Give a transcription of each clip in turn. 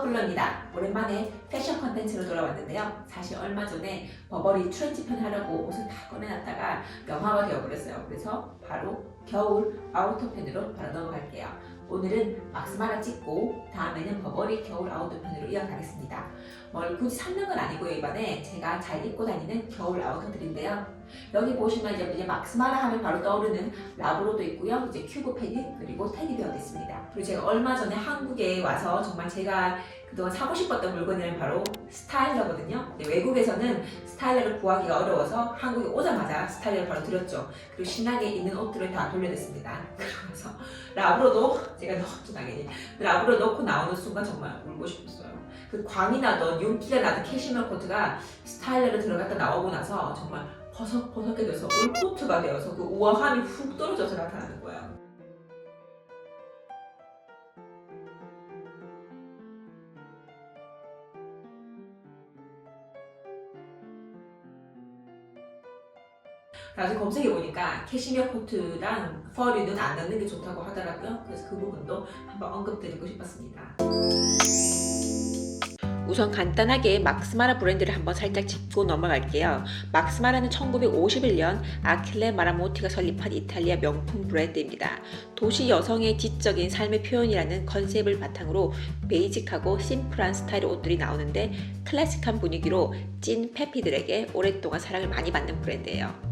안녕하세요 블러입니다. 오랜만에 패션 컨텐츠로 돌아왔는데요. 사실 얼마 전에 버버리 트렌치 편 하려고 옷을 다 꺼내놨다가 영화가 되어버렸어요. 그래서 바로 겨울 아우터 펜으로 바로 넘어갈게요 오늘은 막스마라 찍고 다음에는 버버리 겨울 아우터 펜으로 이어가겠습니다. 뭘 굳이 찾는 건 아니고요 이번에 제가 잘 입고 다니는 겨울 아우터들인데요. 여기 보시면 이제 막스마라 하면 바로 떠오르는 라브로도 있고요. 이제 큐브 패딩 그리고 테디베어도 있습니다. 그리고 제가 얼마 전에 한국에 와서 정말 제가 그동안 사고 싶었던 물건은 바로 스타일러거든요. 외국에서는 스타일러를 구하기가 어려워서 한국에 오자마자 스타일러를 바로 들었죠. 그리고 신나게 있는 옷들을 다 돌려냈습니다. 그러면서 라브로도 제가 넣었죠 당연히. 라브로 넣고 나오는 순간 정말 울고 싶었어요. 그 광이 나던 윤기가 나던 캐시미어 코트가 스타일러를 들어갔다 나오고 나서 정말 버석버석해져서 울코트가 되어서 그 우아함이 훅 떨어져서 거예요. 나중에 검색해보니까 캐시미어 코트랑 퍼리는 안 넣는 게 좋다고 하더라고요. 그래서 그 부분도 한번 언급드리고 싶었습니다. 우선 간단하게 막스마라 브랜드를 한번 살짝 짚고 넘어갈게요. 막스마라는 1951년 아킬레 마라모티가 설립한 이탈리아 명품 브랜드입니다. 도시 여성의 지적인 삶의 표현이라는 컨셉을 바탕으로 베이직하고 심플한 스타일의 옷들이 나오는데 클래식한 분위기로 찐 페피들에게 오랫동안 사랑을 많이 받는 브랜드예요.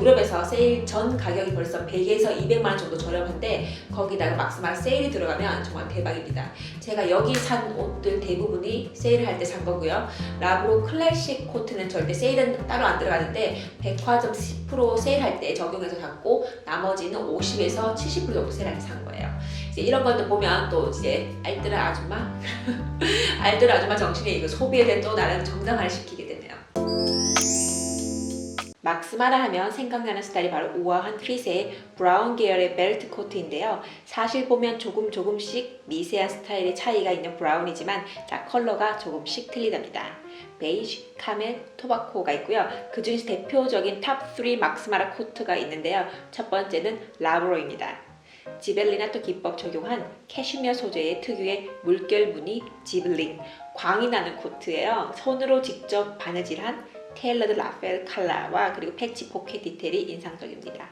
유럽에서 세일 전 가격이 벌써 100에서 200만 원 정도 저렴한데 거기다가 막스마라 세일이 들어가면 정말 대박입니다. 제가 여기 산 옷들 대부분이 세일을 할 때 산 거고요. 라브로 클래식 코트는 절대 세일은 따로 안 들어가는데 백화점 10% 세일할 때 적용해서 샀고 나머지는 50에서 70% 정도 세일할 때 산 거예요. 이제 이런 것들 보면 또 이제 알뜰한 아줌마 알뜰한 아줌마 정신이 이거 소비에 대한 또 나름 정당화를 시키게 되네요. 막스마라 하면 생각나는 스타일이 바로 우아한 핏의 브라운 계열의 벨트 코트인데요. 사실 보면 조금 조금씩 미세한 스타일의 차이가 있는 브라운이지만 다 컬러가 조금씩 틀리답니다. 베이지, 카멜, 토바코가 있고요. 그 중에서 대표적인 탑3 막스마라 코트가 있는데요. 첫 번째는 라브로입니다. 지벨리나토 기법 적용한 캐시미어 소재의 특유의 물결 무늬 지블링 광이 나는 코트예요. 손으로 직접 바느질한 테일러드 라펠 칼라와 그리고 패치 포켓 디테일이 인상적입니다.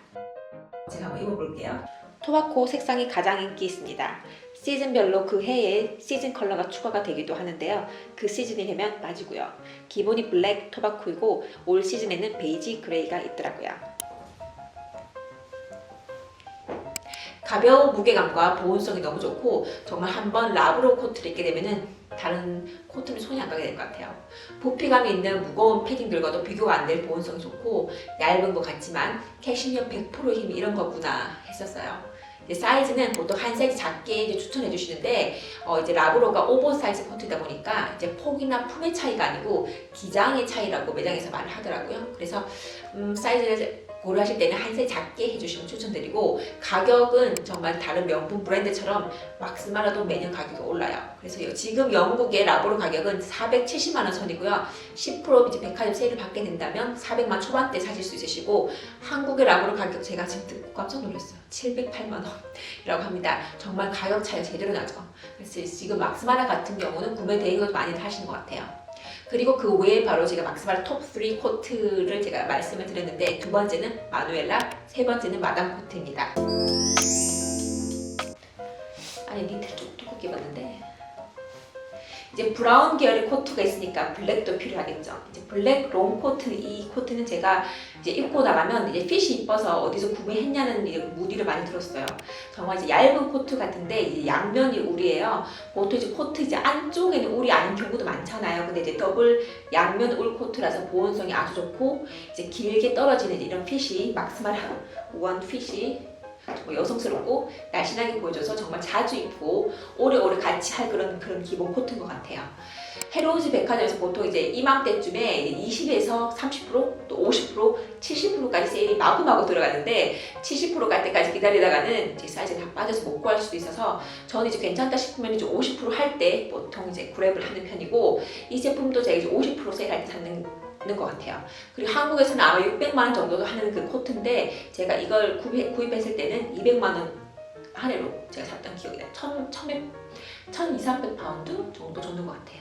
제가 한번 입어볼게요. 토바코 색상이 가장 인기 있습니다. 시즌별로 그 해에 시즌 컬러가 추가가 되기도 하는데요. 그 시즌이 되면 빠지고요. 기본이 블랙 토바코이고 올 시즌에는 베이지 그레이가 있더라고요. 가벼운 무게감과 보온성이 너무 좋고 정말 한번 라브로 코트를 입게 되면은 다른 코트는 손이 안 가게 될 것 같아요. 부피감이 있는 무거운 패딩들과도 비교가 안 될 보온성이 좋고 얇은 것 같지만 캐시미어 100% 힘이 이런 거구나 했었어요. 사이즈는 보통 한 사이즈 작게 이제 추천해 주시는데 어 이제 라브로가 오버사이즈 코트이다 보니까 이제 폭이나 품의 차이가 아니고 기장의 차이라고 매장에서 말을 하더라고요. 그래서 음, 사이즈를 고려하실 때는 한 사이즈 작게 해주시면 추천드리고 가격은 정말 다른 명품 브랜드처럼 막스마라도 매년 가격이 올라요. 그래서 지금 영국의 라보로 가격은 470만 원 선이고요. 10% 이제 백화점 세일을 받게 된다면 400만 초반대 사실 수 있으시고 한국의 라보로 가격 제가 지금 듣고 깜짝 놀랐어요. 708만 원이라고 합니다. 정말 가격 차이가 제대로 나죠. 그래서 지금 막스마라 같은 경우는 구매 대행을 많이 하시는 것 같아요. 그리고 그 외에 바로 제가 막스마라 톱3 코트를 제가 말씀을 드렸는데 두 번째는 마누엘라, 세 번째는 마담 코트입니다. 아니 니트를 좀 두껍게 입었는데 이제 브라운 계열의 코트가 있으니까 블랙도 필요하겠죠. 이제 블랙 롱 코트 이 코트는 제가 이제 입고 나가면 이제 핏이 이뻐서 어디서 구매했냐는 문의를 많이 들었어요. 정말 이제 얇은 코트 같은데 이제 양면이 울이에요. 보통 이제 코트 이제 안쪽에는 울이 아닌 경우도 많잖아요. 근데 이제 더블 양면 울 코트라서 보온성이 아주 좋고 이제 길게 떨어지는 이런 핏이 막스마라 우한 핏이 뭐 여성스럽고 날씬하게 보여줘서 정말 자주 입고 오래오래 같이 할 그런 그런 기본 코트인 것 같아요. 헤로우즈 백화점에서 보통 이제 이맘때쯤에 20에서 30%또 50% 70%까지 세일이 마구마구 들어가는데 70%갈 때까지 기다리다가는 이제 사이즈가 다 빠져서 못 구할 수도 있어서 저는 이제 괜찮다 싶으면 이제 50%할 때 보통 이제 그랩을 하는 편이고 이 제품도 제가 이제 50% 세일할 때 사는 있는 것 같아요. 그리고 한국에서는 아마 600만 원 정도 하는 그 코트인데 제가 이걸 구입, 구입했을 때는 200만 원한 해로 제가 샀던 기억이 나요. 천, 천백, 천 이삼백 파운드 정도 줬는 것 같아요.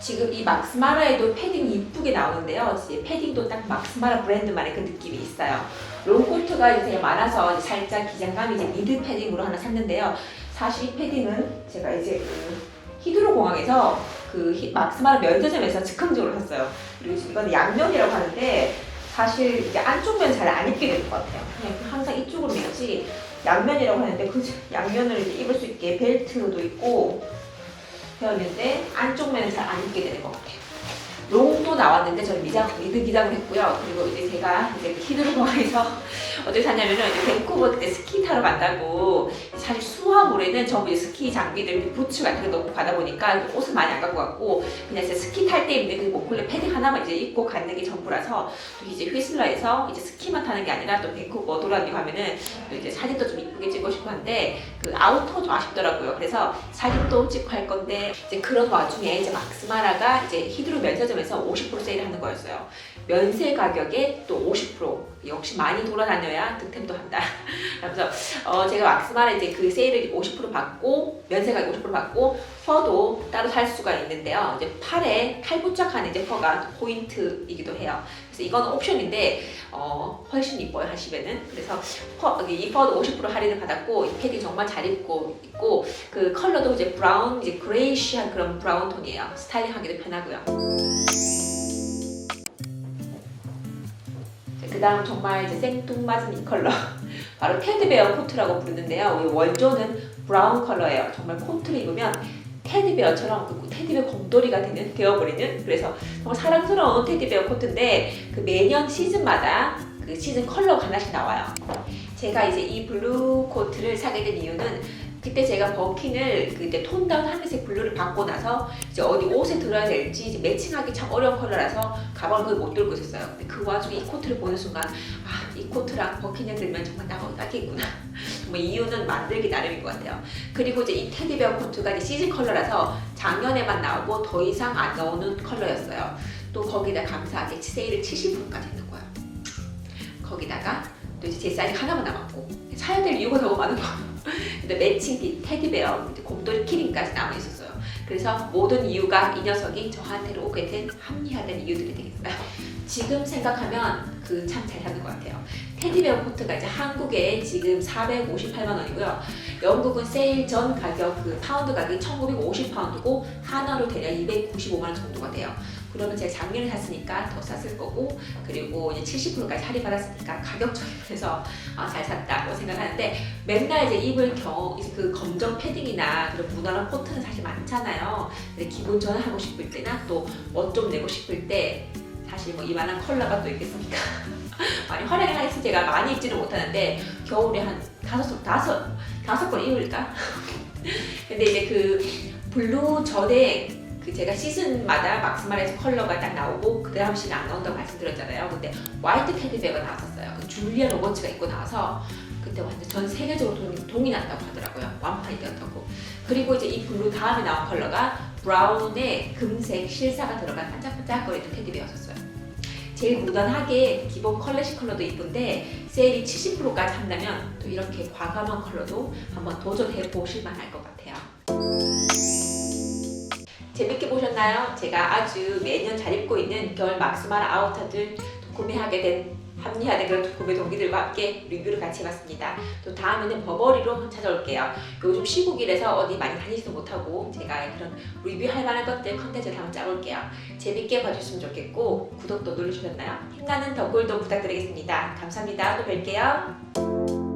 지금 이 막스마라에도 패딩이 이쁘게 나오는데요. 이제 패딩도 딱 막스마라 브랜드만의 그 느낌이 있어요. 롱코트가 요새 많아서 이제 살짝 기장감이 이제 미드 패딩으로 하나 샀는데요. 사실 이 패딩은 제가 이제 그 히드로 공항에서 그 히- 막스마라 면세점에서 즉흥적으로 샀어요. 그리고 이거는 양면이라고 하는데 사실 이제 안쪽 면 잘 안 입게 될것 같아요. 그냥 항상 이쪽으로 입지 양면이라고 하는데 그 양면을 입을 수 있게 벨트도 있고 되었는데 안쪽 면은 잘 안 입게 되는 것 같아요. 롱도 나왔는데 저는 미장, 미드 기장을 했고요. 그리고 이제 제가 이제 그 히드로 공항에서 어떻게 샀냐면은 이제 밴쿠버 그때 스키 타러 간다고 사실 수화물에는 전부 스키 장비들, 부츠 같은 거 넣고 가다 보니까 옷을 많이 안 갖고 갔고 그냥 이제 스키 탈 때 입는 그 목걸이 패딩 하나만 이제 입고 가는 게 전부라서 또 이제 휘슬러에서 이제 스키만 타는 게 아니라 또 밴쿠버 돌아다니고 하면은 또 이제 사진도 좀 이쁘게 찍고 싶어 한데 그 아우터 좀 아쉽더라고요. 그래서 사진도 찍고 할 건데 이제 그런 와중에 이제 막스마라가 이제 히드로 면세점 에서 50% 세일을 하는 거였어요. 면세 가격에 또50% 역시 많이 돌아다녀야 득템도 한다. 그래서 어 제가 막스마라 이제 그 세일을 50% 받고 면세 가격 50% 받고 퍼도 따로 살 수가 있는데요. 이제 팔에 팔부착하는 이제 퍼가 포인트이기도 해요. 그래서 이건 옵션인데 어 훨씬 이뻐요 하시면은 그래서 퍼, 이 퍼도 50% 할인을 받았고 이 패딩 정말 잘 입고 있고 그 컬러도 이제 브라운 이제 그레이시한 그런 브라운 톤이에요. 스타일링하기도 편하고요. 그 다음 정말 이제 생뚱맞은 이 컬러 바로 테드베어 코트라고 부르는데요. 이 원조는 브라운 컬러예요. 정말 코트를 입으면 테디베어처럼 그 테디베어 곰돌이가 되는 되어버리는 그래서 정말 사랑스러운 테디베어 코트인데 그 매년 시즌마다 그 시즌 컬러가 하나씩 나와요. 제가 이제 이 블루 코트를 사게 된 이유는 그때 제가 버킨을 그때 톤다운 하늘색 블루를 받고 나서 이제 어디 옷에 들어야 될지 매칭하기 참 어려운 컬러라서 가방을 거의 못 들고 있었어요. 근데 그 와중에 이 코트를 보는 순간 아, 이 코트랑 버킨을 들면 정말 나가 딱이구나. 정말 이유는 만들기 나름인 것 같아요. 그리고 이제 이 테디베어 코트가 이제 시즌 컬러라서 작년에만 나오고 더 이상 안 나오는 컬러였어요. 또 거기다 감사하게 세일을 70%까지 했는 거예요. 거기다가 또 이제 제 사이즈 하나만 남았고 사야 될 이유가 너무 많은 거예요. 근데 매칭 이 테디베어, 곰돌이 키링까지 남아 있었어요. 그래서 모든 이유가 이 녀석이 저한테로 오게 된 합리화된 이유들이 되겠어요. 지금 생각하면 그 참 잘 사는 것 같아요. 테디베어 코트가 이제 한국에 지금 458만 원이고요. 영국은 세일 전 가격 그 파운드 가격이 1950 파운드고 한화로 대략 295만 원 정도가 돼요. 그러면 제가 작년에 샀으니까 더 쌌을 거고 그리고 이제 70%까지 할인 받았으니까 가격 절약해서 아, 잘 샀다고 생각하는데 맨날 이제 입을 경우 이제 그 검정 패딩이나 그런 무난한 코트는 사실 많잖아요. 근데 기분 전환하고 싶을 때나 또 멋 좀 내고 싶을 때 사실 뭐 이만한 컬러가 또 있겠습니까? 많이 활약을 하겠어 제가 많이 입지는 못하는데 겨울에 한 다섯 다섯 다섯 번 입을까? 근데 이제 그 블루 전에 그 제가 시즌마다 막스말에서 컬러가 딱 나오고 그 다음 시즌 안 나온다고 말씀드렸잖아요. 근데 화이트 테디베어가 나왔었어요. 그 줄리아 로버츠가 입고 나와서 그때 완전 전 세계적으로 동이, 동이 났다고 하더라고요. 완판이 되었다고. 그리고 이제 이 블루 다음에 나온 컬러가 브라운에 금색 실사가 들어간 반짝반짝거리는 테디베어였어요. 제일 무난하게 기본 컬러식 컬러도 이쁜데 세일이 70%까지 한다면 또 이렇게 과감한 컬러도 한번 도전해 보실 만할 것 같아요. 재밌게 보셨나요? 제가 아주 매년 잘 입고 있는 겨울 막스마라 아우터들 구매하게 된 합리화된 그런 구매 동기들과 함께 리뷰를 같이 해봤습니다. 또 다음에는 버버리로 찾아올게요. 요즘 시국이라서 어디 많이 다니지도 못하고 제가 그런 리뷰할 만한 것들 컨텐츠를 한번 짜볼게요. 재밌게 봐주시면 좋겠고 구독도 눌러주셨나요? 힘나는 덕글도 부탁드리겠습니다. 감사합니다. 또 뵐게요.